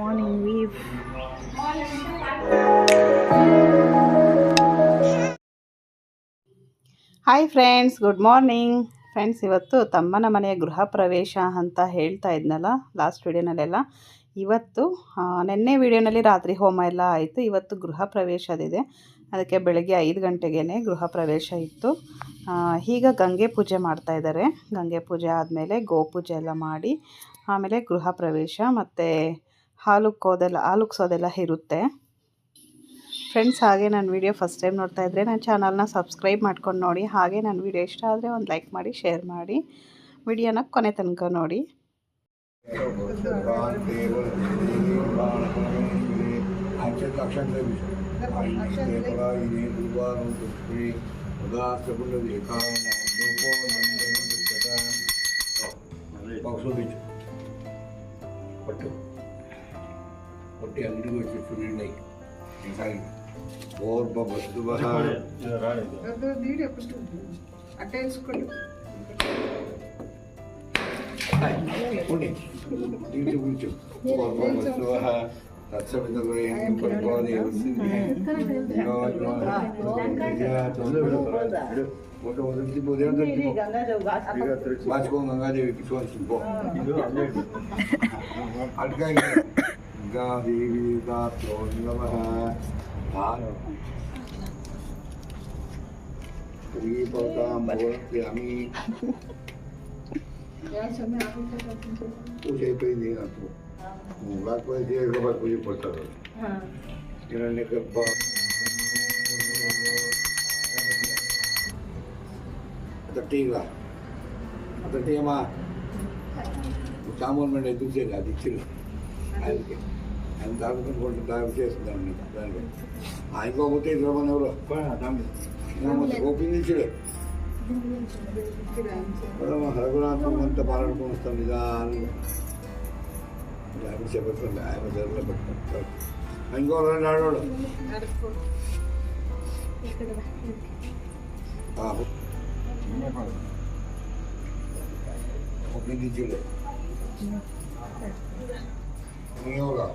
Morning view hi friends good morning friends ಇವತ್ತು ತಮ್ಮನ ಮನೆಯ ಗೃಹ ಪ್ರವೇಶ ಅಂತ ಹೇಳ್ತಾ ಇದ್ನಲ್ಲ ಲಾಸ್ಟ್ ವಿಡಿಯೋನಲ್ಲೆಲ್ಲ ಇವತ್ತು ನಿನ್ನೆ ವಿಡಿಯೋನಲ್ಲಿ ರಾತ್ರಿ ಹೋಮ ಎಲ್ಲ ಆಯಿತು. ಇವತ್ತು ಗೃಹ ಪ್ರವೇಶದಿದೆ ಅದಕ್ಕೆ ಬೆಳಗ್ಗೆ ಐದು ಗಂಟೆಗೇ ಗೃಹ ಪ್ರವೇಶ ಇತ್ತು. ಈಗ ಗಂಗೆ ಪೂಜೆ ಮಾಡ್ತಾ ಇದ್ದಾರೆ. ಗಂಗೆ ಪೂಜೆ ಆದಮೇಲೆ ಗೋಪೂಜೆ ಎಲ್ಲ ಮಾಡಿ, ಆಮೇಲೆ ಗೃಹ ಪ್ರವೇಶ, ಮತ್ತು ಹಾಲುಕ್ಕೋದೆಲ್ಲ, ಹಾಲುಕ್ಸೋದೆಲ್ಲ ಇರುತ್ತೆ. ಫ್ರೆಂಡ್ಸ್ ಹಾಗೆ ನನ್ನ ವಿಡಿಯೋ ಫಸ್ಟ್ ಟೈಮ್ ನೋಡ್ತಾ ಇದ್ದರೆ ನನ್ನ ಚಾನಲ್ನ ಸಬ್ಸ್ಕ್ರೈಬ್ ಮಾಡ್ಕೊಂಡು ನೋಡಿ. ಹಾಗೆ ನನ್ನ ವಿಡಿಯೋ ಇಷ್ಟ ಆದರೆ ಒಂದು ಲೈಕ್ ಮಾಡಿ ಶೇರ್ ಮಾಡಿ. ವಿಡಿಯೋನ ಕೊನೆ ತನಕ ನೋಡಿ. ಹೊಟ್ಟೆ ಅಂಗಡಿಗೆ ಹೋಗಿ ಸುಳ್ಳಿ ಹಿಂಗಾಗಿ ಓರ್ಬ ಬಸ್ದು ಬಹ ಅದು ವಿಡಿಯೋ ಫಸ್ಟ್ ಅಟ್ಟೆ ಇಸ್ಕೊಂಡು ಪುಣ್ಯ ನೀಟು ಗುಂಚು ಓರ್ಬ ಬಸ್ದು ಬಹ ತತ್ಸವಿತಗಳು ಹೆಂಗೆ ಪಡ್ಕೋದೆ ಫೋಟೋ दुर्गाभिदात्रो नमः श्रीपदां भवत्यामि कुछ ही कोई नहीं आता बात कोई दिए के बाद कुछ पड़ता है। हाँ किरण के। बाद ತಟ್ಟಿಗ ತಟ್ಟಿಯಮ್ಮ ಚಾಮುಂಡಿ ದೂಜೆ ಗಾದಿ ಚಿರು ಅದಕ್ಕೆ ఆయన తాగుతుంది కొంచెం తాగు చేస్తుందండి దానిపై ఆయన పోతే ఇద్దరు ఎవరు? గోపిందించుడే రఘునాథం అంత పాలనుకుని వస్తాం నిదానంగా. ఆయన చెప్పండి ఆయన జరుగులో ఇంకో రెండు ఆడవాడు గోపిందించుడే నీవు కావు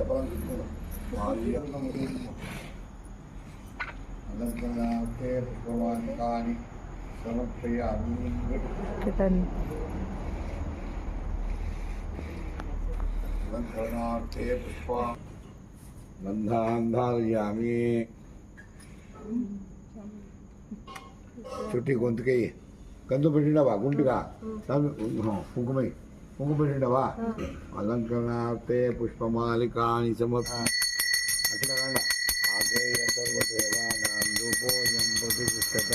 சபலம் அதற்கு பகவான் காணி சமர்ப்பையாமி अलङ्करणार्थे पुष्पा बन्धान्धारयामि ಚುಟ್ಟಿ ಗೊಂತಿಗೆ ಕಂದು ಬಿಟ್ಟಿನ ಬಾ ಗುಂಟಿಗ ಕುಂಕುಮೈ ಕುಂಕುಪಿಟ ವಾ ಅಲಂಕರಣಾರ್ತೆ ಪುಷ್ಪಮಾಲಿಕಾನಿ ಸಮರ್ಪ ಅಖಿಲಗಂಡ ಆಗ್ರೇಯ ಸರ್ವದೇವಾನಾಂ ರೂಪೋಯಂ ಪ್ರತಿಷ್ಠತ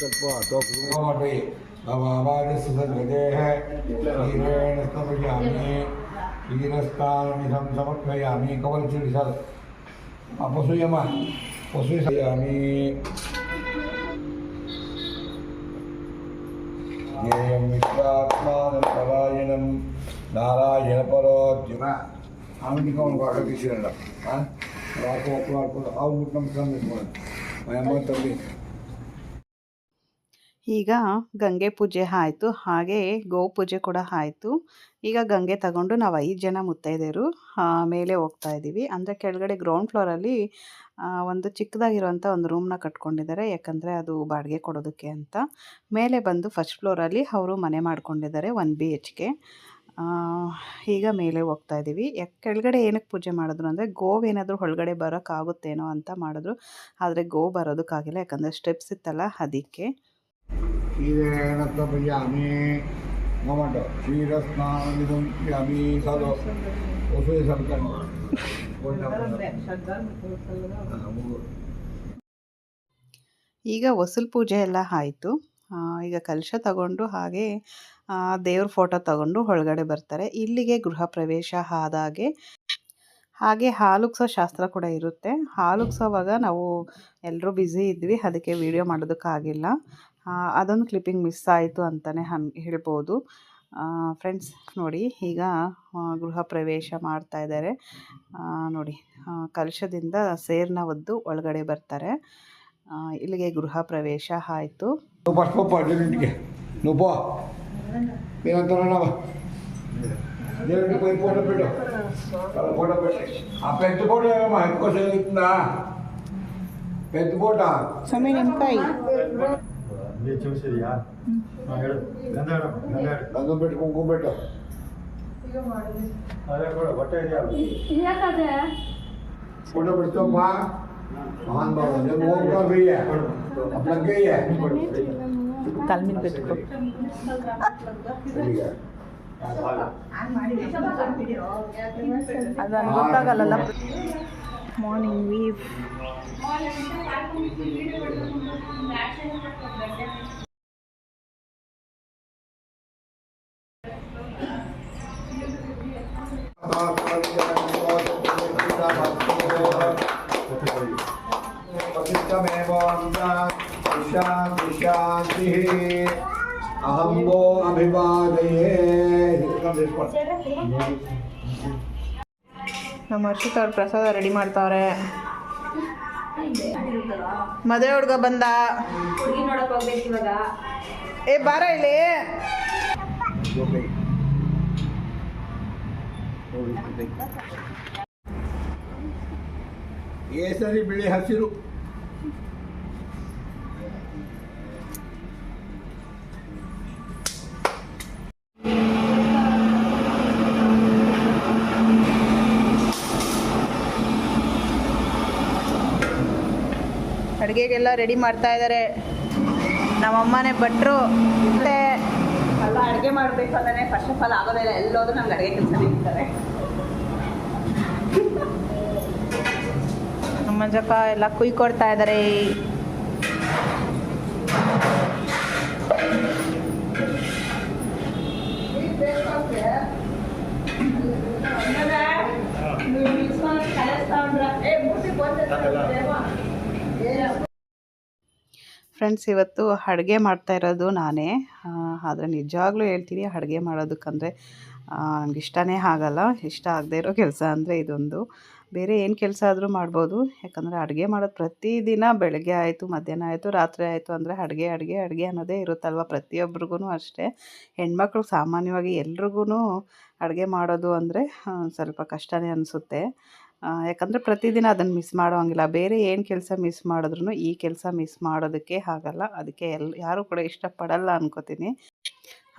ತತ್ವ ಅತೋ ಕುಂಕುಮಪಿ ಭವಾಭಾಗಸುಸರ್ಗದೇಹ ಶ್ರೀರೇಣ ಸ್ಮೃಜಾಮಿ ಶ್ರೀರಸ್ತಾನಮಿದಂ ಸಮರ್ಪಯಾಮಿ ಕವಲಚುರಿಷ ಅಪಸೂಯಮ ಪಸೂಯಾಮಿ ध्येयं विश्वात्मानं परायणं ನಾರಾಯಣಪರೋಜ್ಜುನ ಅವನಿಗೆ ಅವ್ನು ವಾಕಿಸಿರಲ್ಲ ವಾಕು ಒಪ್ಪು ಹಾಕೊಂಡು ಅವ್ಬಿಟ್ಟು ನಮ್ಮ ಸ್ವಾಮಿ ತಮ್ಮಿ ಈಗ ಗಂಗೆ ಪೂಜೆ ಆಯಿತು ಹಾಗೆ ಗೋ ಪೂಜೆ ಕೂಡ ಆಯಿತು. ಈಗ ಗಂಗೆ ತಗೊಂಡು ನಾವು ಐದು ಜನ ಮುತ್ತೈದೆಯರು ಮೇಲೆ ಹೋಗ್ತಾ ಇದ್ದೀವಿ ಅಂದರೆ ಕೆಳಗಡೆ ಗ್ರೌಂಡ್ ಫ್ಲೋರಲ್ಲಿ ಒಂದು ಚಿಕ್ಕದಾಗಿರುವಂಥ ಒಂದು ರೂಮ್ನ ಕಟ್ಕೊಂಡಿದ್ದಾರೆ. ಯಾಕಂದರೆ ಅದು ಬಾಡಿಗೆ ಕೊಡೋದಕ್ಕೆ ಅಂತ. ಮೇಲೆ ಬಂದು ಫಸ್ಟ್ ಫ್ಲೋರಲ್ಲಿ ಅವರು ಮನೆ ಮಾಡ್ಕೊಂಡಿದ್ದಾರೆ ಒನ್ ಬಿ ಎಚ್ ಕೆ ಈಗ ಮೇಲೆ ಹೋಗ್ತಾ ಇದ್ದೀವಿ ಯಾಕೆ, ಕೆಳಗಡೆ ಏನಕ್ಕೆ ಪೂಜೆ ಮಾಡಿದ್ರು ಅಂದರೆ ಗೋವೇನಾದರೂ ಒಳಗಡೆ ಬರೋಕ್ಕಾಗುತ್ತೇನೋ ಅಂತ ಮಾಡಿದ್ರು. ಆದರೆ ಗೋ ಬರೋದಕ್ಕಾಗಿಲ್ಲ. ಯಾಕಂದರೆ ಸ್ಟೆಪ್ಸ್ ಇತ್ತಲ್ಲ ಅದಕ್ಕೆ. ಈಗ ವಸುಲ್ ಪೂಜೆ ಎಲ್ಲ ಆಯಿತು. ಈಗ ಕಲಶ ತಗೊಂಡು ಹಾಗೆ ದೇವ್ರ ಫೋಟೋ ತಗೊಂಡು ಒಳಗಡೆ ಬರ್ತಾರೆ. ಇಲ್ಲಿಗೆ ಗೃಹ ಪ್ರವೇಶ ಆದಾಗೆ ಹಾಗೆ ಹಾಲುಗ್ಸೋ ಶಾಸ್ತ್ರ ಕೂಡ ಇರುತ್ತೆ. ಹಾಲುಗ್ಸೋವಾಗ ನಾವು ಎಲ್ಲರೂ ಬ್ಯುಸಿ ಇದ್ವಿ, ಅದಕ್ಕೆ ವೀಡಿಯೋ ಮಾಡೋದಕ್ಕಾಗಿಲ್ಲ. ಅದೊಂದು ಕ್ಲಿಪ್ಪಿಂಗ್ ಮಿಸ್ ಆಯಿತು ಅಂತಲೇ ಹನ್, ಹೇಳ್ಬೋದು. ಫ್ರೆಂಡ್ಸ್ ನೋಡಿ ಈಗ ಆ, ಗೃಹ ಪ್ರವೇಶ ಮಾಡ್ತಾ ಇದ್ದಾರೆ ಆ, ನೋಡಿ ಆ, ಕಲಶದಿಂದ ಸೇರನ್ನ ಒದ್ದು ಒಳಗಡೆ ಬರ್ತಾರೆ ಆ, ಇಲ್ಲಿಗೆ ಗೃಹ ಪ್ರವೇಶ ಆಯಿತು నువ్వు ఫస్ట్ పో దేవుడింటికి నువ్వు పో మీరంతా ఉన్నావా దేవుడికి పోయి ఫోటో పెట్టు వాళ్ళ ఫోటో పెట్టి ఆ పెద్ద ఫోటో ఏమో ఎక్కువ చదువుతుందా పెద్ద ఫోటో ಸ್ವಾಮಿ ನಿಮ್ಕಾಯಿ ಗಂಧಂ ಬಿಟ್ಟು ಕುಂಕುಮ ಬಿಟ್ಟು ಅದೇ ಕೂಡ ಹೊಟ್ಟೆ ಯಾಕದೆ ಫೋಟೋ ಬಿಡ್ತಮ್ಮ ಮಹಾನ್ ಬಾಬು ನಿಮ್ಮ ಹೋಗ್ಬಾರ್ದಯ್ಯ ಲಗ್ಗಯ್ಯ ಕಲ್ಮಿನ ಬಿಟ್ಟು ಅದು ನನಗೆ ಗೊತ್ತಾಗಲ್ಲ ಮಾರ್ನಿಂಗ್ ವೀವ್ अहम वो अभिवादये ನಮ್ಮ ಹರ್ಷಿತ ಅವ್ರು ಪ್ರಸಾದ ರೆಡಿ ಮಾಡ್ತಾವ್ರೆ ಮದುವೆ ಹುಡ್ಗ ಬಂದ ಏ ಬಾರ ಇಲ್ಲಿ ಕೇಸರಿ ಬಿಳಿ ಹಸಿರು. ಅಡುಗೆಗೆಲ್ಲ ರೆಡಿ ಮಾಡ್ತಾ ಇದ್ದಾರೆ ನಮ್ಮಮ್ಮನೇ ಭಟ್ರು. ಮತ್ತೆ ಅಲ್ಲ ಅಡುಗೆ ಮಾಡಬೇಕು ಅಂದ್ರೆ ಫಸ್ಟ್ ಆಫ್ ಆಲ್ ಆಗೋದಿಲ್ಲ ಎಲ್ಲೋದ್ರೂ ನಮ್ಗೆ ಅಡುಗೆ ಕೆಲಸ ಇರ್ತಾರೆ. ಮಂಜಕ್ಕ ಎಲ್ಲ ಕುಯ್ಕೊಡ್ತಾ ಇದ್ದಾರೆ. ಫ್ರೆಂಡ್ಸ್ ಇವತ್ತು ಅಡುಗೆ ಮಾಡ್ತಾ ಇರೋದು ನಾನೇ. ಆದರೆ ನಿಜವಾಗ್ಲೂ ಹೇಳ್ತೀನಿ, ಅಡುಗೆ ಮಾಡೋದಕ್ಕಂದರೆ ನನಗೆ ಇಷ್ಟನೇ ಆಗಲ್ಲ. ಇಷ್ಟ ಆಗದೆ ಇರೋ ಕೆಲಸ ಅಂದರೆ ಇದೊಂದು. ಬೇರೆ ಏನು ಕೆಲಸ ಆದರೂ ಮಾಡ್ಬೋದು. ಯಾಕಂದರೆ ಅಡುಗೆ ಮಾಡೋದು ಪ್ರತಿದಿನ ಬೆಳಗ್ಗೆ ಆಯಿತು, ಮಧ್ಯಾಹ್ನ ಆಯಿತು, ರಾತ್ರಿ ಆಯಿತು ಅಂದರೆ ಅಡುಗೆ ಅಡುಗೆ ಅಡುಗೆ ಅನ್ನೋದೇ ಇರುತ್ತಲ್ವ ಪ್ರತಿಯೊಬ್ರಿಗೂ ಅಷ್ಟೇ. ಹೆಣ್ಮಕ್ಳು ಸಾಮಾನ್ಯವಾಗಿ ಎಲ್ರಿಗೂ ಅಡುಗೆ ಮಾಡೋದು ಅಂದರೆ ಸ್ವಲ್ಪ ಕಷ್ಟನೇ ಅನಿಸುತ್ತೆ. ಯಾಕಂದರೆ ಪ್ರತಿದಿನ ಅದನ್ನು ಮಿಸ್ ಮಾಡೋಂಗಿಲ್ಲ ಬೇರೆ ಏನು ಕೆಲಸ ಮಿಸ್ ಮಾಡಿದ್ರು ಈ ಕೆಲಸ ಮಿಸ್ ಮಾಡೋದಕ್ಕೆ ಆಗಲ್ಲ. ಅದಕ್ಕೆ ಎಲ್, ಯಾರೂ ಕೂಡ ಇಷ್ಟಪಡಲ್ಲ ಅನ್ಕೋತೀನಿ.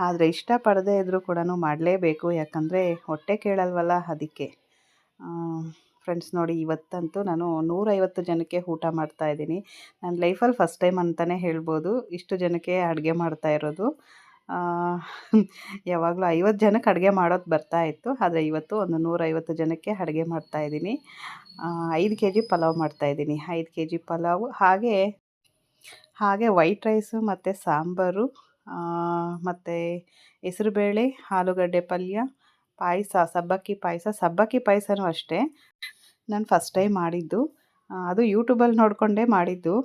ಆದರೆ ಇಷ್ಟಪಡದೇ ಇದ್ದರೂ ಕೂಡ ಮಾಡಲೇಬೇಕು. ಯಾಕಂದರೆ ಹೊಟ್ಟೆ ಕೇಳಲ್ವಲ್ಲ ಅದಕ್ಕೆ. ಫ್ರೆಂಡ್ಸ್ ನೋಡಿ ಇವತ್ತಂತೂ ನಾನು ನೂರೈವತ್ತು ಜನಕ್ಕೆ ಊಟ ಮಾಡ್ತಾ ಇದ್ದೀನಿ. ನನ್ನ ಲೈಫಲ್ಲಿ ಫಸ್ಟ್ ಟೈಮ್ ಅಂತಲೇ ಹೇಳ್ಬೋದು. ಇಷ್ಟು ಜನಕ್ಕೆ ಅಡುಗೆ ಮಾಡ್ತಾ ಇರೋದು. ಯಾವಾಗಲೂ ಐವತ್ತು ಜನಕ್ಕೆ ಅಡುಗೆ ಮಾಡೋದು ಬರ್ತಾ ಇತ್ತು. ಆದರೆ ಇವತ್ತು ಒಂದು ನೂರೈವತ್ತು ಜನಕ್ಕೆ ಅಡುಗೆ ಮಾಡ್ತಾ ಇದ್ದೀನಿ. ಐದು ಕೆ ಜಿ ಪಲಾವ್ ಮಾಡ್ತಾ ಇದ್ದೀನಿ. ಐದು ಕೆ ಜಿ ಪಲಾವು, ಹಾಗೆ ಹಾಗೆ ವೈಟ್ ರೈಸು ಮತ್ತು ಸಾಂಬಾರು ಮತ್ತು ಹೆಸರುಬೇಳೆ, ಆಲೂಗಡ್ಡೆ ಪಲ್ಯ ಪಾಯಸ, ಸಬ್ಬಕ್ಕಿ ಪಾಯಸ, ಸಬ್ಬಕ್ಕಿ ಪಾಯಸನೂ ಅಷ್ಟೇ. ನಾನು ಫಸ್ಟ್ ಟೈಮ್ ಮಾಡಿದ್ದು. ಅದು ಯೂಟ್ಯೂಬಲ್ಲಿ ನೋಡಿಕೊಂಡೇ ಮಾಡಿದ್ದು.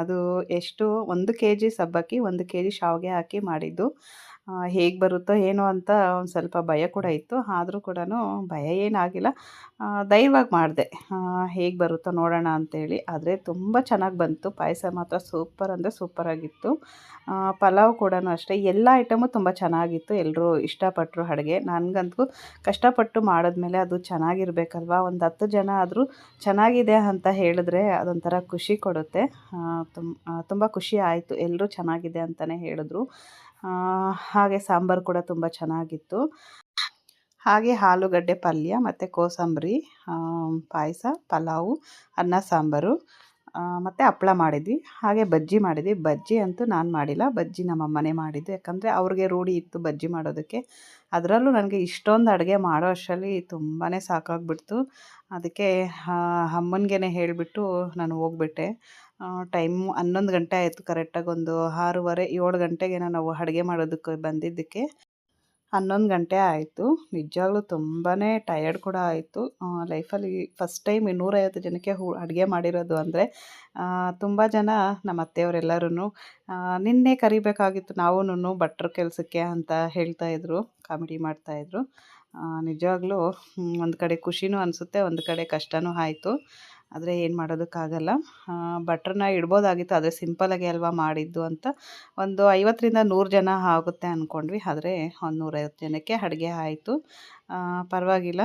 ಅದು ಎಷ್ಟು, ಒಂದು ಕೆ ಜಿ ಸಬ್ಬಕ್ಕಿ, ಒಂದು ಕೆ ಜಿ ಶಾವಿಗೆ ಹಾಕಿ ಮಾಡಿದ್ದು. ಹೇಗೆ ಬರುತ್ತೋ ಏನೋ ಅಂತ ಒಂದು ಸ್ವಲ್ಪ ಭಯ ಕೂಡ ಇತ್ತು. ಆದರೂ ಕೂಡ ಭಯ ಏನಾಗಿಲ್ಲ. ಧೈರ್ಯವಾಗಿ ಮಾಡಿದೆ. ಹೇಗೆ ಬರುತ್ತೋ ನೋಡೋಣ ಅಂತೇಳಿ. ಆದರೆ ತುಂಬ ಚೆನ್ನಾಗಿ ಬಂತು. ಪಾಯಸ ಮಾತ್ರ ಸೂಪರ್ ಅಂದರೆ ಸೂಪರಾಗಿತ್ತು ಪಲಾವ್ ಕೂಡ ಅಷ್ಟೇ. ಎಲ್ಲ ಐಟಮು ತುಂಬ ಚೆನ್ನಾಗಿತ್ತು. ಎಲ್ಲರೂ ಇಷ್ಟಪಟ್ಟರು ಅಡುಗೆ. ನನಗಂತೂ ಕಷ್ಟಪಟ್ಟು ಮಾಡಿದ್ಮೇಲೆ ಅದು ಚೆನ್ನಾಗಿರ್ಬೇಕಲ್ವ? ಒಂದು ಹತ್ತು ಜನ ಆದರೂ ಚೆನ್ನಾಗಿದೆ ಅಂತ ಹೇಳಿದ್ರೆ ಅದೊಂಥರ ಖುಷಿ ಕೊಡುತ್ತೆ. ತುಂಬ ಖುಷಿ ಆಯಿತು. ಎಲ್ಲರೂ ಚೆನ್ನಾಗಿದೆ ಅಂತಲೇ ಹೇಳಿದ್ರು. ಹಾಗೆ ಸಾಂಬಾರು ಕೂಡ ತುಂಬ ಚೆನ್ನಾಗಿತ್ತು. ಹಾಗೆ ಆಲೂಗಡ್ಡೆ ಪಲ್ಯ, ಮತ್ತು ಕೋಸಂಬರಿ ಪಾಯಸ, ಪಲಾವು, ಅನ್ನ, ಸಾಂಬಾರು ಮತ್ತು ಹಪ್ಳ ಮಾಡಿದ್ವಿ. ಹಾಗೆ ಬಜ್ಜಿ ಮಾಡಿದ್ವಿ. ಬಜ್ಜಿ ಅಂತೂ ನಾನು ಮಾಡಿಲ್ಲ. ಬಜ್ಜಿ ನಮ್ಮಮ್ಮನೇ ಮಾಡಿದ್ದು. ಯಾಕಂದರೆ ಅವ್ರಿಗೆ ರೂಢಿ ಇತ್ತು ಬಜ್ಜಿ ಮಾಡೋದಕ್ಕೆ. ಅದರಲ್ಲೂ ನನಗೆ ಇಷ್ಟೊಂದು ಅಡುಗೆ ಮಾಡೋ ಅಷ್ಟರಲ್ಲಿ ತುಂಬಾ ಸಾಕಾಗ್ಬಿಡ್ತು. ಅದಕ್ಕೆ ಅಮ್ಮನಿಗೆ ಹೇಳಿಬಿಟ್ಟು ನಾನು ಹೋಗ್ಬಿಟ್ಟೆ. ಟೈಮು ಹನ್ನೊಂದು ಗಂಟೆ ಆಯಿತು ಕರೆಕ್ಟಾಗಿ ಒಂದು ಆರೂವರೆ, ಏಳು ಗಂಟೆಗೆ ನಾವು ಅಡುಗೆ ಮಾಡೋದಕ್ಕೆ ಬಂದಿದ್ದಕ್ಕೆ. ಹನ್ನೊಂದು ಗಂಟೆ ಆಯಿತು. ನಿಜವಾಗ್ಲೂ ತುಂಬಾ ಟಯರ್ಡ್ ಕೂಡ ಆಯಿತು. ಲೈಫಲ್ಲಿ ಫಸ್ಟ್ ಟೈಮ್ ಇನ್ನೂರೈವತ್ತು ಜನಕ್ಕೆ ಹೂ, ಅಡುಗೆ ಮಾಡಿರೋದು ಅಂದರೆ ತುಂಬ ಜನ ನಮ್ಮ ಅತ್ತೆಯವರೆಲ್ಲರೂ ನಿನ್ನೆ ಕರಿಬೇಕಾಗಿತ್ತು ನಾವೂನು ಭಟ್ರ ಕೆಲಸಕ್ಕೆ ಅಂತ ಹೇಳ್ತಾಯಿದ್ರು ಕಾಮಿಡಿ ಮಾಡ್ತಾಯಿದ್ರು ನಿಜವಾಗ್ಲೂ ಒಂದು ಕಡೆ ಖುಷಿನೂ ಅನಿಸುತ್ತೆ, ಒಂದು ಕಡೆ ಕಷ್ಟವೂ ಆಯಿತು. ಆದರೆ ಏನು ಮಾಡೋದಕ್ಕಾಗಲ್ಲ. ಬಟ್ರನ್ನ ಇಡ್ಬೋದಾಗಿತ್ತು, ಆದರೆ ಸಿಂಪಲಾಗಿ ಅಲ್ವಾ ಮಾಡಿದ್ದು ಅಂತ ಒಂದು ಐವತ್ತರಿಂದ ನೂರು ಜನ ಆಗುತ್ತೆ ಅಂದ್ಕೊಂಡ್ವಿ ಆದರೆ ಒಂದು ನೂರೈವತ್ತು ಜನಕ್ಕೆ ಅಡುಗೆ ಆಯಿತು. ಪರವಾಗಿಲ್ಲ.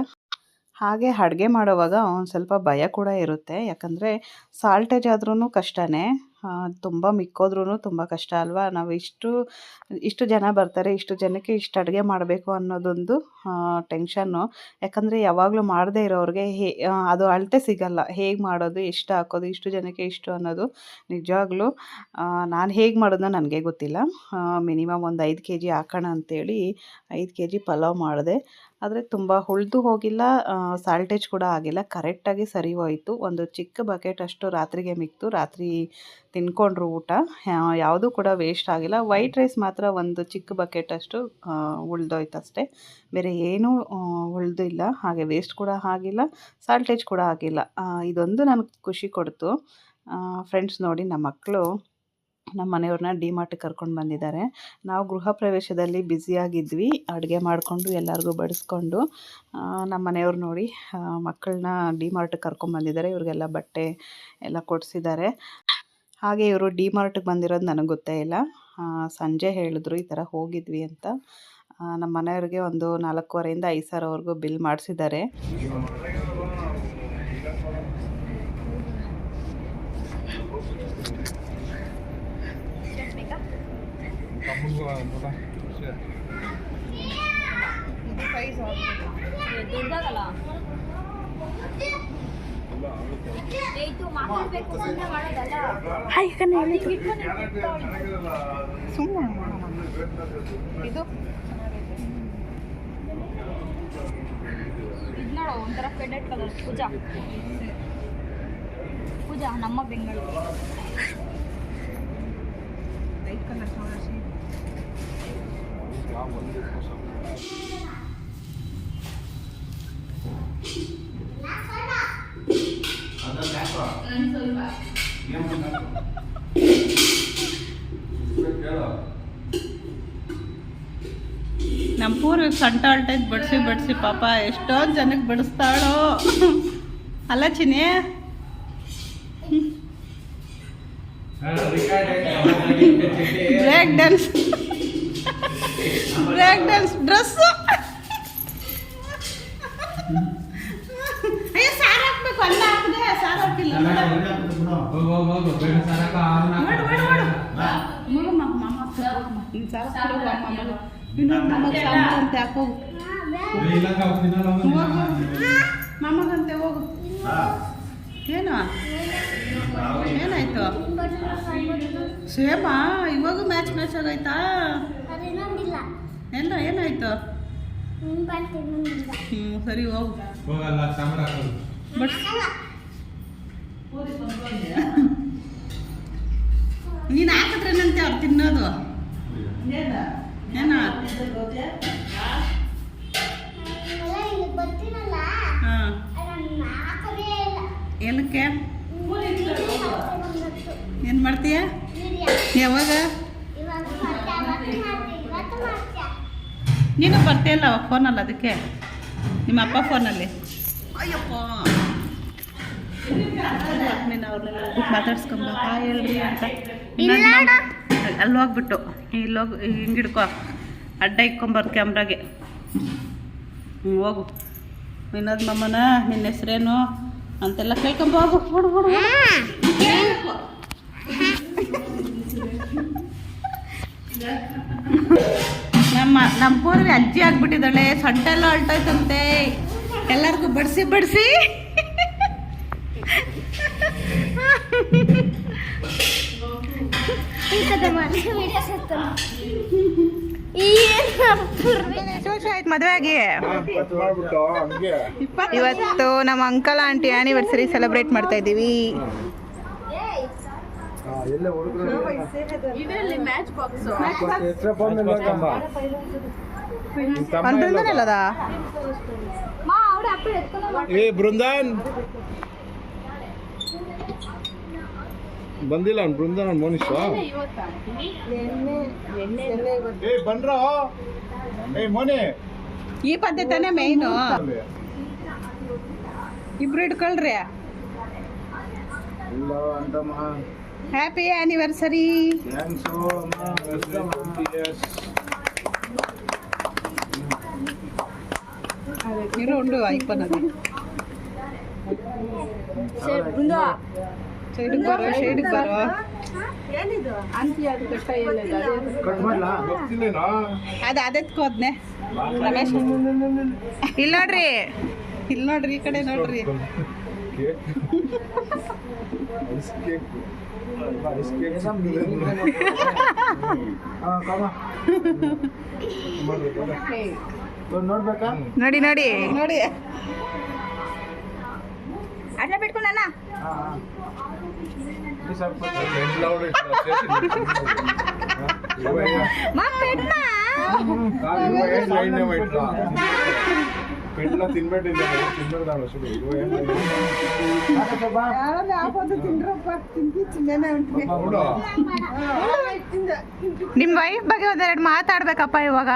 ಹಾಗೆ ಅಡುಗೆ ಮಾಡುವಾಗ ಒಂದು ಸ್ವಲ್ಪ ಭಯ ಕೂಡ ಇರುತ್ತೆ, ಯಾಕಂದರೆ ಸಾಲ್ಟೇಜ್ ಆದ್ರೂ ಕಷ್ಟನೇ. ತುಂಬ ಮಿಕ್ಕೋದ್ರೂ ತುಂಬ ಕಷ್ಟ ಅಲ್ವಾ? ನಾವು ಇಷ್ಟು ಇಷ್ಟು ಜನ ಬರ್ತಾರೆ, ಇಷ್ಟು ಜನಕ್ಕೆ ಇಷ್ಟು ಅಡುಗೆ ಮಾಡಬೇಕು ಅನ್ನೋದೊಂದು ಟೆನ್ಷನ್ನು ಯಾಕಂದರೆ ಯಾವಾಗಲೂ ಮಾಡದೇ ಇರೋರಿಗೆ ಹೇ ಅದು ಅಳತೆ ಸಿಗಲ್ಲ. ಹೇಗೆ ಮಾಡೋದು, ಎಷ್ಟು ಹಾಕೋದು, ಇಷ್ಟು ಜನಕ್ಕೆ ಇಷ್ಟು ಅನ್ನೋದು ನಿಜವಾಗ್ಲೂ ನಾನು ಹೇಗೆ ಮಾಡೋದನ್ನ ನನಗೆ ಗೊತ್ತಿಲ್ಲ. ಮಿನಿಮಮ್ ಒಂದು ಐದು ಕೆ ಜಿ ಹಾಕೋಣ ಅಂತೇಳಿ ಐದು ಕೆ ಜಿ ಪಲಾವ್ ಮಾಡಿದೆ. ಆದರೆ ತುಂಬ ಹುಳ್ದು ಹೋಗಿಲ್ಲ ಸಾಲ್ಟೇಜ್ ಕೂಡ ಆಗಿಲ್ಲ. ಕರೆಕ್ಟಾಗಿ ಸರಿ ಹೋಯಿತು ಒಂದು ಚಿಕ್ಕ ಬಕೆಟ್ ಅಷ್ಟು ರಾತ್ರಿಗೆ ಮಿಕ್ತು ರಾತ್ರಿ ತಿನ್ಕೊಂಡ್ರು ಊಟ. ಯಾವುದೂ ಕೂಡ ವೇಸ್ಟ್ ಆಗಿಲ್ಲ. ವೈಟ್ ರೈಸ್ ಮಾತ್ರ ಒಂದು ಚಿಕ್ಕ ಬಕೆಟ್ ಅಷ್ಟು ಉಳ್ದೋಯ್ತು ಅಷ್ಟೇ. ಬೇರೆ ಏನೂ ಇಲ್ಲ. ಹಾಗೆ ವೇಸ್ಟ್ ಕೂಡ ಆಗಿಲ್ಲ. ಸಾಲ್ಟೇಜ್ ಕೂಡ ಆಗಿಲ್ಲ. ಇದೊಂದು ನನಗೆ ಖುಷಿ ಕೊಡ್ತು. ಫ್ರೆಂಡ್ಸ್ ನೋಡಿ ನಮ್ಮ ಮಕ್ಕಳು ನಮ್ಮ ಮನೆಯವ್ರನ್ನ ಡಿ ಮಾರ್ಟಿಗೆ ಕರ್ಕೊಂಡು ಬಂದಿದ್ದಾರೆ. ನಾವು ಗೃಹ ಪ್ರವೇಶದಲ್ಲಿ ಬ್ಯುಸಿಯಾಗಿದ್ವಿ ಅಡುಗೆ ಮಾಡಿಕೊಂಡು ಎಲ್ಲರಿಗೂ ಬಡಿಸ್ಕೊಂಡು ನಮ್ಮ ಮನೆಯವ್ರು ನೋಡಿ ಮಕ್ಕಳನ್ನ ಡಿ ಮಾರ್ಟಿಗೆ ಕರ್ಕೊಂಡು ಬಂದಿದ್ದಾರೆ. ಇವ್ರಿಗೆಲ್ಲ ಬಟ್ಟೆ ಎಲ್ಲ ಕೊಡಿಸಿದ್ದಾರೆ. ಹಾಗೆ ಇವರು ಡಿ ಮಾರ್ಟಿಗೆ ಬಂದಿರೋದು ನನಗೆ ಗೊತ್ತೇ ಇಲ್ಲ. ಸಂಜೆ ಹೇಳಿದ್ರು ಈ ಥರ ಹೋಗಿದ್ವಿ ಅಂತ. ನಮ್ಮ ಮನೆಯವ್ರಿಗೆ ಒಂದು ನಾಲ್ಕೂವರೆಯಿಂದ ಐದು ಸಾವಿರವರೆಗೂ ಬಿಲ್ ಮಾಡಿಸಿದ್ದಾರೆ. ಮಾತಾಡ್ಬೇಕು ಅಂದ್ರೆ ಮಾಡೋದಲ್ಲ? ಇದು? ಇದು ನೋಡು ಒಂಥರ ಫೆಡೆಡ್ ಕಲರ್. ಪೂಜಾ. ಪೂಜಾ ನಮ್ಮ ಬೆಂಗಳೂರು. ಲೈಟ್ ಕಲರ್ ತಗೊಳ್ಳಿ ನಮ್ಮ ಪೂರ್ವಿಗೆ ಸಂಟ ಅಲ್ಟೈತ್ ಬಡಿಸಿ ಬಡಿಸಿ ಪಾಪ ಎಷ್ಟೊಂದು ಜನಕ್ಕೆ ಬಡಿಸ್ತಾಳೋ. ಅಲ್ಲ Chini break dance break dance dress ಅಯ್ಯ ಸಾರು ಹಾಕ್ಬೇಕು ಅಲ್ಲ ಹಾಕಿದೆ ಸಾರು ಹಾಕಿಲ್ಲ ನೋಡು. ನೋಡು ನೋಡು ನೋಡು. ಮಾಮ ಮಾಮ ನೀನು ಸಾರು ಹಾಕ್ಬಿಡು ಮಾಮ ಇನ್ನೊಂದು ನಮಗೆ ಹಾಕೋಗು ಮಾಮಗಂತೆ ಹೋಗು. ಏನು? ಏನಾಯ್ತು? ಸೇಮಾ ಇವಾಗೂ ಮ್ಯಾಚ್ ಮ್ಯಾಚ್ ಆಗೋಯ್ತಾ? ಎಲ್ಲ ಏನಾಯ್ತು? ಹ್ಞೂ ಸರಿ ಹೋಗು. ಬಟ್ ನೀನು ಹಾಕಿದ್ರೇನಂತೆ ಅವ್ರು ತಿನ್ನೋದು? ಏನ? ಹಾಂ. ಏನಕ್ಕೆ? ಏನು ಮಾಡ್ತೀಯ? ಯಾವಾಗ? ನೀನು ಬರ್ತೀಯಲ್ಲ ಫೋನಲ್ಲಿ ಅದಕ್ಕೆ. ನಿಮ್ಮ ಅಪ್ಪ ಫೋನಲ್ಲಿ ಅಯ್ಯಪ್ಪ. ನೀನು ಅವ್ರನ್ನೆಲ್ಲ ಹೋಗ್ಬಿಟ್ಟು ಮಾತಾಡ್ಸ್ಕೊಂಬ ಹಾಯ್ ಹೇಳ್ರಿ ಅಂತ. ಅಲ್ಲಿ ಹೋಗ್ಬಿಟ್ಟು. ಇಲ್ಲೋಗಿ ಹಿಂಗೆ ಹಿಡ್ಕೊ. ಅಡ್ಡ ಇಟ್ಕೊಂಬರ್ ಕ್ಯಾಮ್ರಾಗೆ ಹ್ಞೂ ಹೋಗು. ವಿನೋದ್ ಮಮ್ಮನ ನಿನ್ನ ಹೆಸ್ರೇನು? ಅಂತೆಲ್ಲ ಕೇಳ್ಕೊಂಬ ಹೋಗು ಹುಡು ಹುಡು ಕೇಳ್ಕೊ. ನಮ್ಮ ನಮ್ಮ ಪೂರ್ವಿ ಅಜ್ಜಿ ಆಗ್ಬಿಟ್ಟಿದ್ದಾಳೆ ಸೊಂಟೆಲ್ಲ ಅಲ್ಟೈತಂತೆ ಎಲ್ಲರಿಗೂ ಬಡಿಸಿ ಬಡಿಸಿ ಆಯ್ತು ಮದುವೆ ಆಗಿ. ಇವತ್ತು ನಮ್ಮ ಅಂಕಲ್ ಆಂಟಿ ಆನಿವರ್ಸರಿ ಸೆಲೆಬ್ರೇಟ್ ಮಾಡ್ತಾ ಇದ್ದೀವಿ. ಬೃಂದನ್ ಏ ಬೃಂದಾನ್. ಬಂದಿಲ್ಲ ಅವ್ನು ಬೃಂದಾನ್ ಮನುಷ್ಯ ಏ ಬಂದ್ರ ಈ ಪದ್ಧತಿ ತಾನೇ ಮೇಯ್ನು ಇಬ್ರು ಇಟ್ಕೊಳ್ರಿ ಹ್ಯಾಪಿ ಎಸ್ ಇರು ಉಂಡು ಐಪನದು ಸೈಡಿಗೆ ಬರೋ ಸೈಡಿಗೆ ಬರೋ ಕಟ್ ಮಾಡ್ಲಾ? ಗೊತ್ತಿಲ್ಲೇನಾ? ಅದು ಅದೆತ್ಕೋದ್ನೆ ರಮೇಶ್. ಇಲ್ಲಿ ನೋಡ್ರಿ. ಇಲ್ಲ ನೋಡ್ರಿ ಈ ಕಡೆ ನೋಡ್ರಿ. ನೋಡಿ ನೋಡಿ. ನೋಡಿ. ಅಡ್ಡ ಬಿಟ್ಕೊಂಡಣ್ಣ ಮಾ ಪೆಟ್ನ పెళ్ళ తినబెట్టింది తినబెడతాను చూడు ఇరవై ఏళ్ళు ನಿಮ್ಮ ವೈಫ್ ಬಗ್ಗೆ ಒಂದೆರಡು ಮಾತಾಡ್ಬೇಕಪ್ಪ ಇವಾಗ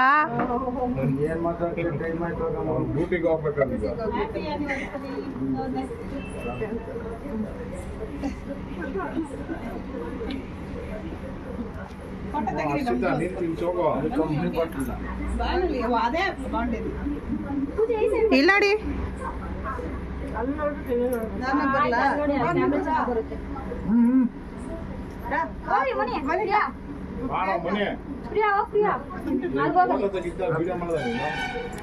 ಏನ್ ಮಾತಾಡ್ತೀವಿ ಟೈಮ್ ಆಯ್ತು ಡ್ಯೂಟಿಗೆ ಹೋಗ್ಬೇಕಂತ ಈಗ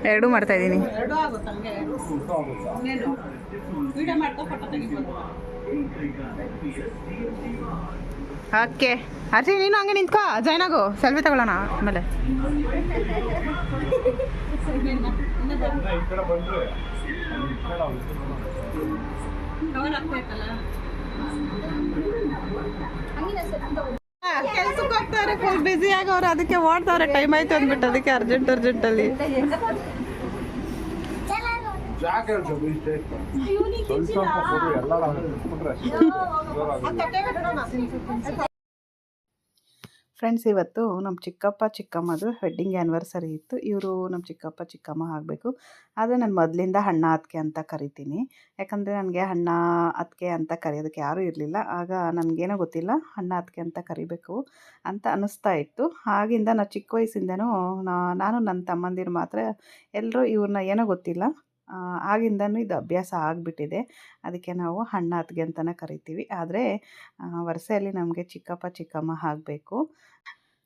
ಎರಡು ಮಾಡ್ತಾ ತಿನ್ಸೋಗೋ ಓಕೆ. ಅರ್ಜಿ ನೀನು ಹಂಗೆ ನಿಂತ್ಕೋ. ಜಾಯ್ನ್ ಆಗು. ಸೆಲ್ಫಿ ತಗೊಳ್ಳೋಣ ಆಮೇಲೆ. ಕೆಲ್ಸಕ್ಕೆ ಹೋಗ್ತಾರೆ. ಫುಲ್ ಬ್ಯುಸಿ ಆಗವ್ರೆ ಅದಕ್ಕೆ ಓಡ್ತಾವ್ರೆ ಟೈಮ್ ಆಯ್ತು ಅಂದ್ಬಿಟ್ಟು. ಅದಕ್ಕೆ ಅರ್ಜೆಂಟ್ ಅರ್ಜೆಂಟಲ್ಲಿ ಇಷ್ಟೇ ಸ್ವಲ್ಪ ಎಲ್ಲ ಫ್ರೆಂಡ್ಸ್ ಇವತ್ತು ನಮ್ಮ ಚಿಕ್ಕಪ್ಪ ಚಿಕ್ಕಮ್ಮದು ವೆಡ್ಡಿಂಗ್ ಆ್ಯನಿವರ್ಸರಿ ಇತ್ತು. ಇವರು ನಮ್ಮ ಚಿಕ್ಕಪ್ಪ ಚಿಕ್ಕಮ್ಮ ಆಗಬೇಕು. ಆದರೆ ನಾನು ಮೊದಲಿಂದ ಅಣ್ಣ ಅತ್ತಿಗೆ ಅಂತ ಕರಿತೀನಿ. ಯಾಕಂದರೆ ನನಗೆ ಅಣ್ಣ ಅತ್ತಿಗೆ ಅಂತ ಕರೆಯೋದಕ್ಕೆ ಯಾರೂ ಇರಲಿಲ್ಲ. ಆಗ ನನಗೇನೋ ಗೊತ್ತಿಲ್ಲ ಅಣ್ಣ ಅತ್ತಿಗೆ ಅಂತ ಕರಿಬೇಕು ಅಂತ ಅನ್ನಿಸ್ತಾ ಇತ್ತು. ಆಗಿಂದ ನಾನು ಚಿಕ್ಕ ವಯಸ್ಸಿಂದನೂ ನಾ- ನಾನು ನನ್ನ ತಮ್ಮಂದಿರು ಮಾತ್ರ ಎಲ್ಲರೂ ಇವ್ರನ್ನ ಏನೋ ಗೊತ್ತಿಲ್ಲ. ಆಗಿಂದನೂ ಇದು ಅಭ್ಯಾಸ ಆಗಿಬಿಟ್ಟಿದೆ. ಅದಕ್ಕೆ ನಾವು ಹಣ್ಣಾತ್ಗೆ ಅಂತಲೇ ಕರಿತೀವಿ. ಆದರೆ ವರ್ಷೆಯಲ್ಲಿ ನಮಗೆ ಚಿಕ್ಕಪ್ಪ, ಚಿಕ್ಕಮ್ಮ ಆಗಬೇಕು.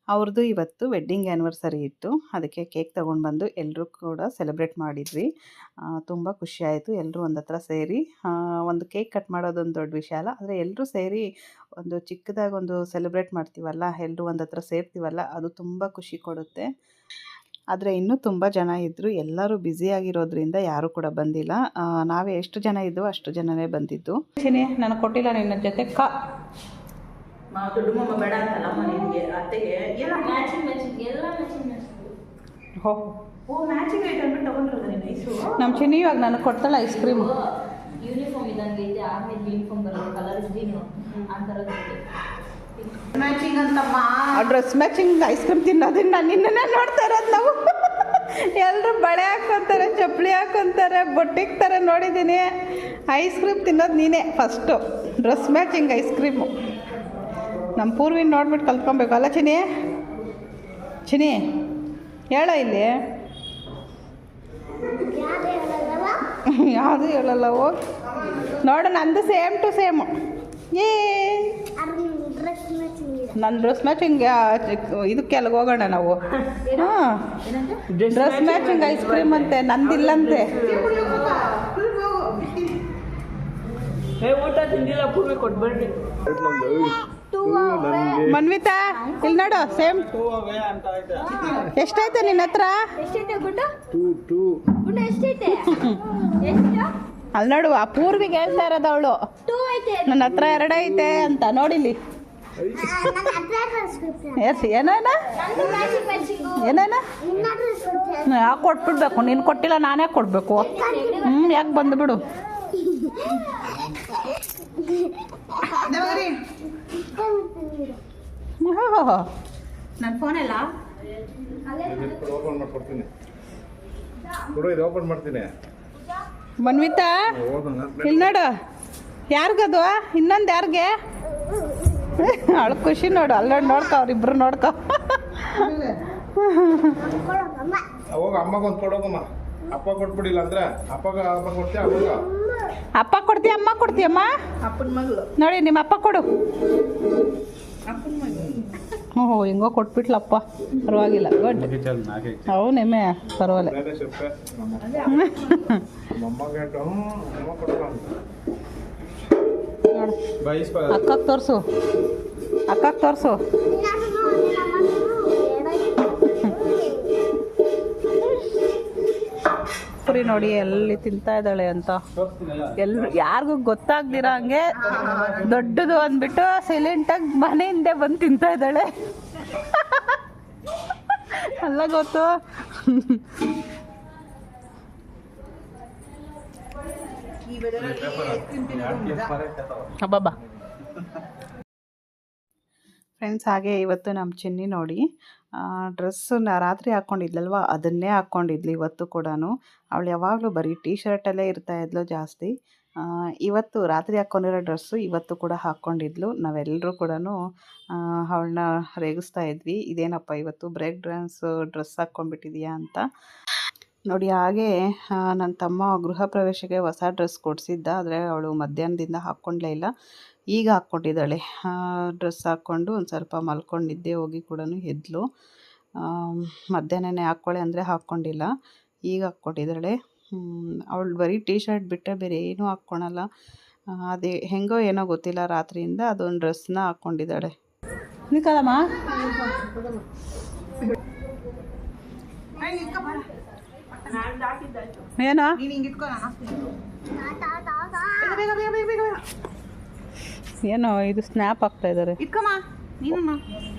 ಅವ್ರದ್ದು ಇವತ್ತು ವೆಡ್ಡಿಂಗ್ ಆ್ಯನಿವರ್ಸರಿ ಇತ್ತು. ಅದಕ್ಕೆ ಕೇಕ್ ತೊಗೊಂಡು ಬಂದು ಎಲ್ಲರೂ ಕೂಡ ಸೆಲೆಬ್ರೇಟ್ ಮಾಡಿದ್ವಿ. ತುಂಬ ಖುಷಿಯಾಯಿತು ಎಲ್ಲರೂ ಒಂದು ಹತ್ರ ಸೇರಿ ಒಂದು ಕೇಕ್ ಕಟ್ ಮಾಡೋದೊಂದು ದೊಡ್ಡ ವಿಷಯ ಅಲ್ಲ. ಆದರೆ ಎಲ್ಲರೂ ಸೇರಿ ಒಂದು ಚಿಕ್ಕದಾಗಿ ಒಂದು ಸೆಲೆಬ್ರೇಟ್ ಮಾಡ್ತೀವಲ್ಲ ಎಲ್ಲರೂ ಒಂದು ಹತ್ರ ಸೇರ್ತೀವಲ್ಲ, ಅದು ತುಂಬ ಖುಷಿ ಕೊಡುತ್ತೆ. ಆದರೆ ಇನ್ನೂ ತುಂಬ ಜನ ಇದ್ದರು ಎಲ್ಲರೂ ಬ್ಯುಸಿಯಾಗಿರೋದ್ರಿಂದ ಯಾರೂ ಕೂಡ ಬಂದಿಲ್ಲ. ನಾವೇ ಎಷ್ಟು ಜನ ಇದ್ದೋ ಅಷ್ಟು ಜನನೇ ಬಂದಿದ್ದು. ನಾನು ಕೊಟ್ಟಿಲ್ಲ ನಿನ್ನ ಜೊತೆ. ಕ. ಬೇಡ ಅಂತಲ್ಲಮ್ಮ ನಿನಗೆ ಅತ್ತೆಗೆ. ಎಲ್ಲ ಮ್ಯಾಚಿಂಗ್ ಮ್ಯಾಚಿಂಗ್ ಎಲ್ಲ ಮ್ಯಾಚಿಂಗ್ ಮ್ಯಾಚಿಂಗ್ ಹೋ. ಓ ಮ್ಯಾಚಿಂಗ್ ಐಟಮ್ ತಗೊಂಡ್ರಲ್ಲ ನೀನು ಐಸು? ನಮ್ಮ ಚಿನ್ನಿ ಇವಾಗ ನನಗೆ ಕೊಡ್ತಾಳೆ ಐಸ್ ಕ್ರೀಮ್ ಯೂನಿಫಾರ್ಮ್ ಇದ್ದಂಗೆ ಇದೆ ಆಮೇಲೆ ಯೂನಿಫಾರ್ಮ್ ಬರೋದು ಕಲರ್ ಗ್ರೀನು ಆ ಥರದ್ದು ಮ್ಯಾಚಿಂಗ್ ಅಂತಮ್ಮ. ಆ ಡ್ರೆಸ್ ಮ್ಯಾಚಿಂಗ್ ಐಸ್ ಕ್ರೀಮ್ ತಿನ್ನೋದನ್ನ ನಿನ್ನೇ ನೋಡ್ತಾ ಇರೋದು ನಾವು. ಎಲ್ಲರೂ ಬಳೆ ಹಾಕ್ಕೊಂತಾರೆ ಚಪ್ಪಲಿ ಹಾಕ್ಕೊಂತಾರೆ ಬೊಟ್ಟಿಕ್ತಾರೆ ನೋಡಿದ್ದೀನಿ ಐಸ್ ಕ್ರೀಮ್ ತಿನ್ನೋದು ನೀನೇ first dress matching ice cream ನಮ್ಮ ಪೂರ್ವಿನ ನೋಡ್ಬಿಟ್ಟು ಕಲ್ತ್ಕೊಬೇಕು. ಅಲ್ಲ ಚಿನಿ ಚಿನಿ ಹೇಳ ಇಲ್ಲಿ. ಯಾವುದು ಹೇಳಲ್ಲ ಹೋಗಿ. ನೋಡು ನಂದು ಸೇಮ್ ಟು ಸೇಮು ಏ ನನ್ನ ಡ್ರೆಸ್ ಮ್ಯಾಚಿಂಗ್ ಇದಕ್ಕೆ ಅಲ್ಲಿಗೆ ಹೋಗೋಣ ನಾವು? ಹಾಂ. ಡ್ರೆಸ್ ಮ್ಯಾಚಿಂಗ್ ಐಸ್ ಕ್ರೀಮ್ ಅಂತೆ ನಂದಿಲ್ಲಂತೆ ಊಟ ತಿಂದಿಲ್ಲ ಪೂರ್ವಿ ಕೊಟ್ಬಿಡ್ರಿ ಮನ್ವಿತಾ ಇಲ್ಲಿ ನೋಡು ಸೇಮ್ ಎಷ್ಟೈತೆ ನಿನ್ನ ಹತ್ರ? ಅಲ್ಲಿ ನೋಡು ಆ ಪೂರ್ವಿಗೆ ಹೇಳ್ತಾ ಇರೋದು ಅವಳು. ಟೂ ಐತೆ. ನನ್ನ ಹತ್ರ ಎರಡೈತೆ ಅಂತ ನೋಡಿಲಿ ಏನೇನ? ಏನೇನ ಯಾಕೆ ಕೊಟ್ಬಿಡ್ಬೇಕು? ನೀನು ಕೊಟ್ಟಿಲ್ಲ ನಾನೇ ಕೊಡಬೇಕು? ಹ್ಞೂ ಯಾಕೆ ಬಂದ್ಬಿಡು? ನನ್ನ ಫೋನ್ ಎಲ್ಲ ಓಪನ್ ಮಾಡ್ಕೊಡ್ತೀನಿ ಇದು ಓಪನ್ ಮಾಡ್ತೀನಿ. ಮನ್ವಿತಾ ಇಲ್ ಇಲ್ಲಿ ನೋಡು. ಯಾರಿಗದು? ಇನ್ನೊಂದು ಯಾರಿಗೆ? ಅವಳು ಖುಷಿ ನೋಡು ಅಲ್ಲಿ ನೋಡಿ ನೋಡ್ಕೊ ಅವ್ರಿಬ್ರು ನೋಡ್ಕೊ. ಹೋಗ ಅಮ್ಮಗೊಂದು ಕೊಡೋಗಮ್ಮ ಅಪ್ಪ ಕೊಟ್ಬಿಡಿಲ್ಲ ಅಂದ್ರೆ ಅಪ್ಪಗ ಅಪ್ಪ ಕೊಡ್ತೀಯ ಅವಾಗ ಅಪ್ಪ ಕೊಡ್ತೀಯ ಅಮ್ಮ ಕೊಡ್ತೀಯಮ್ಮ? ಅಪ್ಪನ ಮಗಳು. ನೋಡಿ ನಿಮ್ಮ ಅಪ್ಪ ಕೊಡು. ಹ್ಞೂ ಹೆಂಗೋ ಕೊಟ್ಬಿಟ್ಲಪ್ಪ. ಪರವಾಗಿಲ್ಲ ಗುಡ್. ನಿಮ್ಮೆ ಪರವಾಗಿಲ್ಲ. ಅಕ್ಕಕ್ಕೆ ತೋರಿಸು. ಅಕ್ಕಕ್ಕೆ ತೋರಿಸು. ಕುರಿ ನೋಡಿ ಎಲ್ಲಿ ತಿಂತಾ ಇದ್ದಾಳೆ ಅಂತ. ಎಲ್ರು ಯಾರಿಗೂ ಗೊತ್ತಾಗ್ದಿರ ಹಂಗೆ ದೊಡ್ಡದು ಅಂದ್ಬಿಟ್ಟು ಸೈಲೆಂಟಾಗಿ ಮನೆ ಹಿಂದೆ ಬಂದು ತಿಂತಾ ಇದ್ದಾಳೆ. ಅಲ್ಲ ಗೊತ್ತು. ಹಬ್ಬಬ್ಬ ಫ್ರೆಂಡ್ಸ್ ಹಾಗೆ ಇವತ್ತು ನಮ್ಮ ಚಿನ್ನಿ ನೋಡಿ ಡ್ರೆಸ್ಸು ರಾತ್ರಿ ಹಾಕ್ಕೊಂಡಿದ್ಲಲ್ವ ಅದನ್ನೇ ಹಾಕ್ಕೊಂಡಿದ್ಲು ಇವತ್ತು ಕೂಡ ಅವಳು ಯಾವಾಗಲೂ ಬರೀ ಟೀ ಶರ್ಟಲ್ಲೇ ಇರ್ತಾ ಇದ್ಲು ಜಾಸ್ತಿ. ಆ, ಇವತ್ತು ರಾತ್ರಿ ಹಾಕ್ಕೊಂಡಿರೋ ಡ್ರೆಸ್ಸು ಇವತ್ತು ಕೂಡ ಹಾಕ್ಕೊಂಡಿದ್ಲು ನಾವೆಲ್ಲರೂ ಕೂಡ ಅವಳನ್ನ ರೇಗಿಸ್ತಾ ಇದ್ವಿ. ಇದೇನಪ್ಪ ಇವತ್ತು ಬ್ರೇಕ್ ಡ್ಯಾನ್ಸ್ ಡ್ರೆಸ್ ಹಾಕ್ಕೊಂಡ್ಬಿಟ್ಟಿದೀಯಾ ಅಂತ. ನೋಡಿ ಹಾಗೆ ನನ್ನ ತಮ್ಮ ಗೃಹ ಪ್ರವೇಶಕ್ಕೆ ಹೊಸ ಡ್ರೆಸ್ ಕೊಡಿಸಿದ್ದ ಆದರೆ ಅವಳು ಮಧ್ಯಾಹ್ನದಿಂದ ಹಾಕ್ಕೊಂಡ್ಲೇ ಇಲ್ಲ. ಈಗ ಹಾಕ್ಕೊಂಡಿದ್ದಾಳೆ ಡ್ರೆಸ್ ಹಾಕ್ಕೊಂಡು ಒಂದು ಸ್ವಲ್ಪ ಮಲ್ಕೊಂಡಿದ್ದೆ ಹೋಗಿ ಕೂಡ ಎದ್ಲು ಮಧ್ಯಾಹ್ನನೇ ಹಾಕ್ಕೊಳ್ಳೆ ಅಂದರೆ ಹಾಕ್ಕೊಂಡಿಲ್ಲ. ಈಗ ಹಾಕ್ಕೊಂಡಿದ್ದಾಳೆ ಅವಳು ಬರೀ ಟೀ ಶರ್ಟ್ ಬಿಟ್ಟರೆ ಬೇರೆ ಏನೂ ಹಾಕ್ಕೊಳಲ್ಲ. ಅದೇ ಹೆಂಗೋ ಏನೋ ಗೊತ್ತಿಲ್ಲ ರಾತ್ರಿಯಿಂದ ಅದೊಂದು ಡ್ರೆಸ್ನ ಹಾಕ್ಕೊಂಡಿದ್ದಾಳೆ. ನಿಕಲಮ್ಮ ಏನೋ? ನೀನು ಹಿಂಗೆ ಇಟ್ಕೊ ನಾನು ಹಾಕ್ತೀನಿ. ಏನೋ ಇದು ಸ್ನ್ಯಾಪ್ ಆಗ್ತಾ ಇದ್ದಾರೆ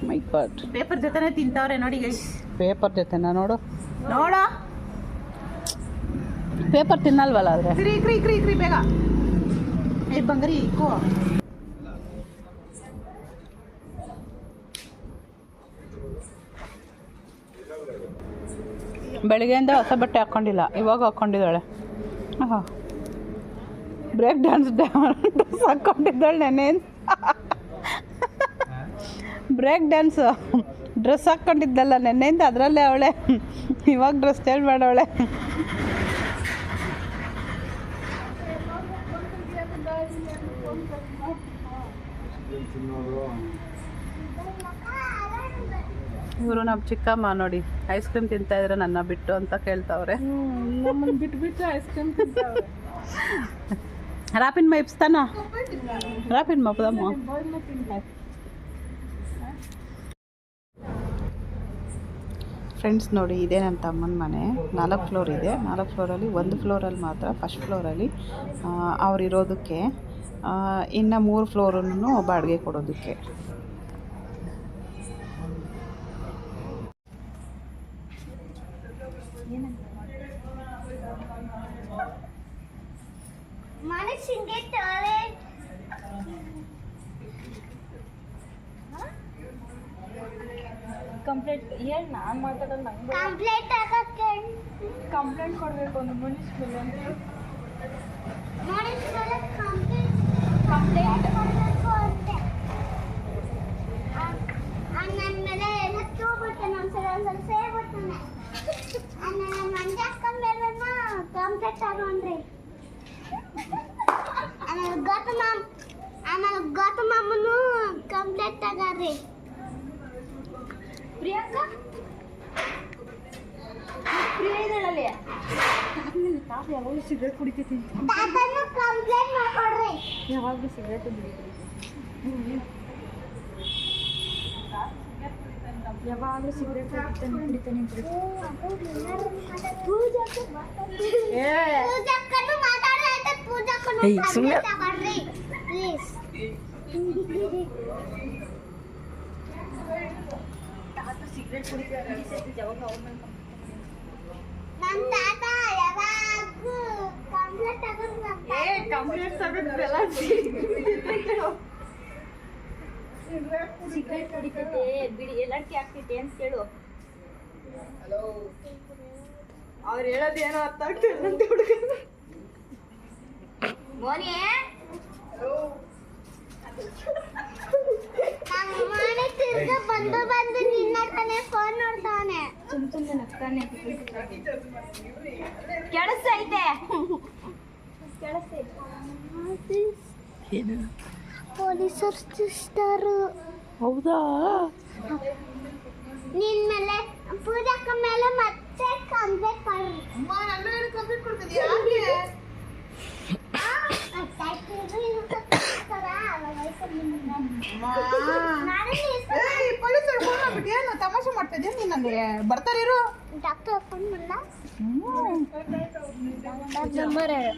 ಮೈ ಗಾಡ್ ಪೇಪರ್ ಜೊತೆನೆ ತಿಂತಾವ್ರೆ ನೋಡಿ ಗೈಸ್ ಪೇಪರ್ ಜೊತೆನಾ ನೋಡು. ನೋಡ. ಪೇಪರ್ ತಿನ್ನಲ್ವಲ್ಲ ಆದರೆ? ಇಕ್ರಿ ಇಕ್ರಿ ಇಕ್ರಿ ಇಕ್ರಿ ಬೇಗ. ಏ ಬಂಗಾರಿ ಇಕ್ಕೋ. ಬೆಳಗ್ಗೆಯಿಂದ ಹೊಸ ಬಟ್ಟೆ ಹಾಕ್ಕೊಂಡಿಲ್ಲ ಇವಾಗ ಹಾಕ್ಕೊಂಡಿದ್ದಾಳೆ ಹಾಂ ಬ್ರೇಕ್ ಡ್ಯಾನ್ಸ್ ಡ್ರೆಸ್ ಹಾಕ್ಕೊಂಡಿದ್ದಾಳೆ ನೆನೆ ಬ್ರೇಕ್ ಡ್ಯಾನ್ಸ್ ಡ್ರೆಸ್ ಹಾಕ್ಕೊಂಡಿದ್ದಲ್ಲ ನೆನ್ನೆಯಿಂದ ಅದರಲ್ಲೇ ಅವಳೆ. ಇವಾಗ ಡ್ರೆಸ್ ಚೇಂಜ್ ಮಾಡವಳೆ. ಇವರು ನಮ್ಮ ಚಿಕ್ಕಮ್ಮ ನೋಡಿ ಐಸ್ ಕ್ರೀಮ್ ತಿಂತಾ ಇದ್ರೆ ನನ್ನ ಬಿಟ್ಟು ಅಂತ ಕೇಳ್ತಾವ್ರೆ. ಬಿಟ್ಟು ಬಿಟ್ಟು ಐಸ್ ಕ್ರೀಮ್ ರಾಪಿನ್ ಮೈಪ್ಸ್ತಾನ ರಾಪಿನ್ ಮಪ್ಪದಮ್ಮ ಫ್ರೆಂಡ್ಸ್ ನೋಡಿ ಇದೇ ನನ್ನ ತಮ್ಮನ ಮನೆ. ನಾಲ್ಕು ಫ್ಲೋರ್ ಇದೆ. ನಾಲ್ಕು ಫ್ಲೋರಲ್ಲಿ ಒಂದು ಫ್ಲೋರಲ್ಲಿ ಮಾತ್ರ ಫಸ್ಟ್ ಫ್ಲೋರಲ್ಲಿ ಅವ್ರು ಇರೋದಕ್ಕೆ ಇನ್ನು ಮೂರು ಫ್ಲೋರನ್ನು ಬಾಡಿಗೆ ಕೊಡೋದಕ್ಕೆ. ಮನುಷ್ಯಂಗೆ ಟಾಯ್ಲೆಟ್ ಕಂಪ್ಲೇಂಟ್ ಹೇಳಿ ನಾನು ಮಾತಾಡೋದು ನಂಗೆ ಕಂಪ್ಲೇಂಟ್ ಆಗಕ್ಕೆ ಕಂಪ್ಲೇಂಟ್ ಕೊಡಬೇಕು ಒಂದು ಮನುಷ್ಯ ಮೇಲೆ ಮನುಷ್ಯರ ಕಂಪ್ಲೇಂಟ್ ಕಂಪ್ಲೇಂಟ್ ಕೊಡಬೇಕು ಅಂತೆ. ನನ್ನ ಮೇಲೆ ಎಲ್ಲ ತೂಬಿಡ್ತಾನೆ ಒಂದ್ಸಲ ಒಂದ್ಸಲ ಸೇರ್ಬಿಡ್ತಾನೆ ನನ್ನ ಮೇಲೆ ಕಂಪ್ಲೇಂಟ್ ಆಮೇಲೆ ಗೌತಮ ಆಮೇಲೆ ಗೌತಮ ಅಮ್ಮನು ಕಂಪ್ಲೇಂಟ್ ಆಗಾರ್ರಿ ಪ್ರಿಯಾಂಕಾ? ಪ್ರಿಯ ಇದ್ದಾಳಲ್ಲಿ? ಪಾಪ ಯಾವಾಗಲೂ ಸಿಗರೇಟ್ ಕುಡಿತೈತಿ ತಾತನು ಕಂಪ್ಲೇಂಟ್ ಮಾಡ್ಕೊಡ್ರಿ. ಯಾವಾಗಲೂ ಸಿಗರೇಟ್ ಯಾವಾಗಲೂ ಸಿಗರೇಟ್ ಕುಡಿತಾನೆ ಕುಡಿತಾನೆ ಪೂಜಕ್ಕನು ಮಾತಾಡೈತೆ ಪೂಜಕ್ಕನು ಏಯ್ ಸುಮ್ಮನೆ ಸಿಗರೇಟ್ ಬಿಡಿ ಎಲ್ಲಕ್ಕೆ ಆಗ್ತೈತೆ ಅಂತ ಕೇಳು ಅವ್ರು ಹೇಳೋದು ಏನೋ ಅರ್ಥ ಆಗ್ತದೆ ಅಂತ ಹುಡುಗ. ಮೋನಿ ನಮ್ಮ ಮನೆ ತಿರ್ಗ ಬಂದು ಬಂದು ನಿನ್ನ ತಾನೇ ಫೋನ್ ನೋಡ್ತಾನೆ ಸುಮ್ ಸುಮ್ನೆ ನಗ್ತಾನೆ ಕೆಳಸ್ತೈತೆ ಪೊಲೀಸರು ಸಿಸ್ಟರು ಹೌದಾ ನಿನ್ ಮೇಲೆ ಪೂಜಕ್ಕ ಮೇಲೆ ಮತ್ತೆ ಕಂಪ್ಲೇಂಟ್ ಮಾಡ್ರಿ ಕಂಪ್ಲೇಂಟ್ ಕೊಡ್ತಿದ್ಯಾ ಯಾಕೆ ಏಯ್ ಪೊಲೀಸರು ಫೋನ್ ಮಾಡ್ಬಿಟ್ಟು ಏನು ನೀನು ನನಗೆ ಬರ್ತಾರಿರು ಡಾಕ್ಟರ್ ಫೋನ್ ಮಾಡಲ್ಲ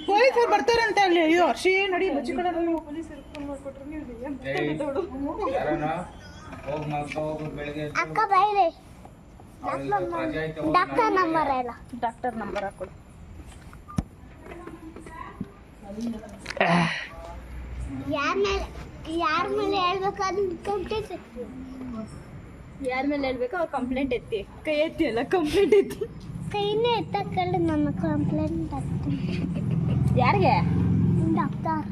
ಪೊಲೀಸರು ಬರ್ತಾರೆ ಅಂತ ಅಲ್ಲಿ ಅಯ್ಯೋ ಹರ್ಷಿ ನಡಿ ಬಚ್ಚಿ ಕಡೆ ಹೋಗಿ ಫೋನ್ ನೀವು ಅಕ್ಕ ಡಾಕ್ಟರ್ ನಂಬರ್ ಇಲ್ಲ ಡಾಕ್ಟರ್ ನಂಬರ್ ಹಾಕೊಡು. ಯಾರ ಮೇಲೆ ಯಾರ ಮೇಲೆ ಹೇಳ್ಬೇಕಾದ್ರೆ ಕಂಪ್ಲೀಟ್ ಯಾರ ಮೇಲೆ ಹೇಳ್ಬೇಕು ಅವ್ರು ಕಂಪ್ಲೇಂಟ್ ಎತ್ತಿ. ಕೈ ಎತ್ತಿ ಅಲ್ಲ ಕಂಪ್ಲೇಂಟ್ ಎತ್ತಿ. ಕೈನೇ ಎತ್ತಕ್ಕಳ್ಳಿ ನನ್ನ ಕಂಪ್ಲೇಂಟ್ ಆಗ್ತೀನಿ ಯಾರಿಗೆ? ಡಾಕ್ಟರ್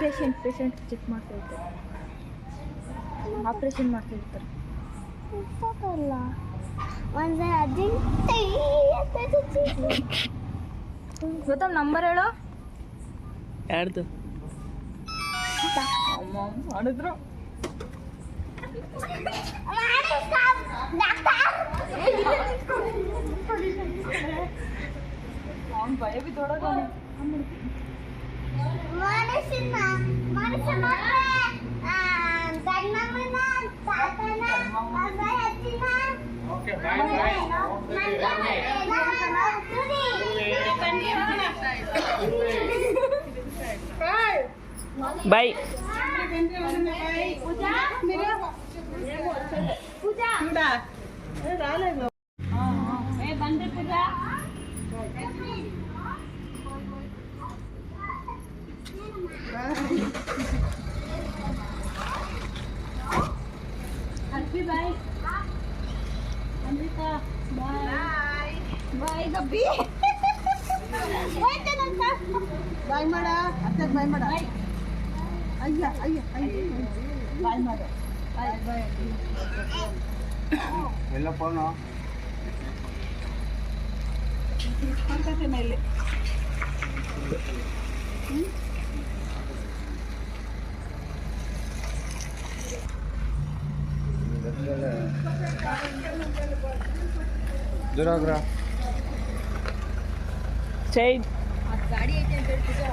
ಪೇಷಂಟ್ ಪೇಷಂಟ್ ಚೆಕ್ ಮಾಡ್ತಾ ಇರ್ತಾರೆ ಆಪರೇಷನ್ ಮಾಡ್ತಿರ್ತಾರೆ. ಒಂದು ಅರ್ಜೆಂಟ್ ಗೊತ್ತ ನಂಬರ್ ಹೇಳು. ಯಾರ್ದು? ಮಾಡಿದ್ರು. ಅವ್ನು ಭಯ ಮನುಷ್ಯ ಮಾತ್ರ ఓకే బాయ్ బాయ్ బాయ్ రాలేదు బండి పూజ Bye. ಹಚ್ಚಿನ ಓಕೆ ಬಾಯ್ ಬಾಯ್ ಬಾಯ್ ಬಂದ್ರೆ ಪೂಜಾ ಹರ್ಷಿ ಬಾಯ್ ಅಮೃತ ಬಾಯ್ ಬಾಯ್ ಗಬ್ಬಿ ಬಾಯ್ ಮಾಡ ಅತ್ತೆ ಬಾಯ್ ಮಾಡ ಅಯ್ಯ ಅಯ್ಯ ಅಯ್ಯ ಬಾಯ್ ಮಾಡ ಎಲ್ಲ ಫೋನು ಮಾಡ್ತೈತೆ ಮೇಲೆ ದೂರ ಚೈನ್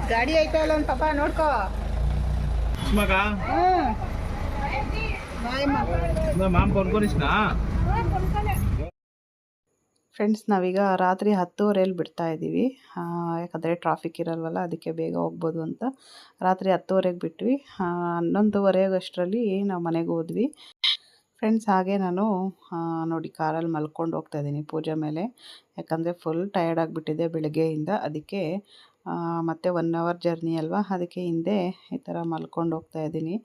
ಗಾಡಿ ಐತಲ್ಲ ಒಂದು ಪಾಪ ನೋಡ್ಕೋ. ಮಗ ಮಾಮ್ ಫ್ರೆಂಡ್ಸ್ ನಾವೀಗ ರಾತ್ರಿ ಹತ್ತುವರೆಯಲ್ಲಿ ಬಿಡ್ತಾ ಇದ್ದೀವಿ ಆ, ಯಾಕಂದರೆ ಟ್ರಾಫಿಕ್ ಇರಲ್ವಲ್ಲ ಅದಕ್ಕೆ ಬೇಗ ಹೋಗ್ಬೋದು ಅಂತ. ರಾತ್ರಿ ಹತ್ತುವರೆಗೆ ಬಿಟ್ವಿ. ಹನ್ನೊಂದುವರೆಗಷ್ಟರಲ್ಲಿ ನಾವು ಮನೆಗೆ ಹೋದ್ವಿ. ಫ್ರೆಂಡ್ಸ್ ಹಾಗೆ ನಾನು ನೋಡಿ ಕಾರಲ್ಲಿ ಮಲ್ಕೊಂಡು ಹೋಗ್ತಾ ಇದ್ದೀನಿ ಪೂಜೆ ಮೇಲೆ. ಯಾಕಂದರೆ ಫುಲ್ ಟಯರ್ಡ್ ಆಗಿಬಿಟ್ಟಿದೆ ಬೆಳಗ್ಗೆಯಿಂದ. ಅದಕ್ಕೆ ಮತ್ತೆ ಒನ್ ಅವರ್ ಜರ್ನಿ ಅಲ್ವಾ? ಅದಕ್ಕೆ ಹಿಂದೆ ಈ ಥರ ಮಲ್ಕೊಂಡು ಹೋಗ್ತಾ ಇದ್ದೀನಿ.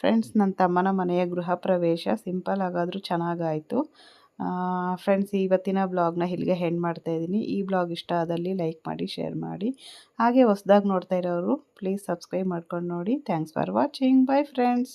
ಫ್ರೆಂಡ್ಸ್ ನನ್ನ ತಮ್ಮನ ಮನೆಯ ಗೃಹ ಪ್ರವೇಶ ಸಿಂಪಲ್ ಆಗಾದರೂ ಚೆನ್ನಾಗಾಯಿತು. ಫ್ರೆಂಡ್ಸ್ ಇವತ್ತಿನ ಬ್ಲಾಗ್ನ ಇಲ್ಲಿಗೆ ಹೆಂಡ್ ಮಾಡ್ತಾ ಇದ್ದೀನಿ. ಈ ಬ್ಲಾಗ್ ಇಷ್ಟ ಆದಲ್ಲಿ ಲೈಕ್ ಮಾಡಿ ಶೇರ್ ಮಾಡಿ. ಹಾಗೆ ಹೊಸ್ದಾಗಿ ನೋಡ್ತಾ ಇರೋರು ಪ್ಲೀಸ್ ಸಬ್ಸ್ಕ್ರೈಬ್ ಮಾಡ್ಕೊಂಡು ನೋಡಿ. Thanks for watching bye friends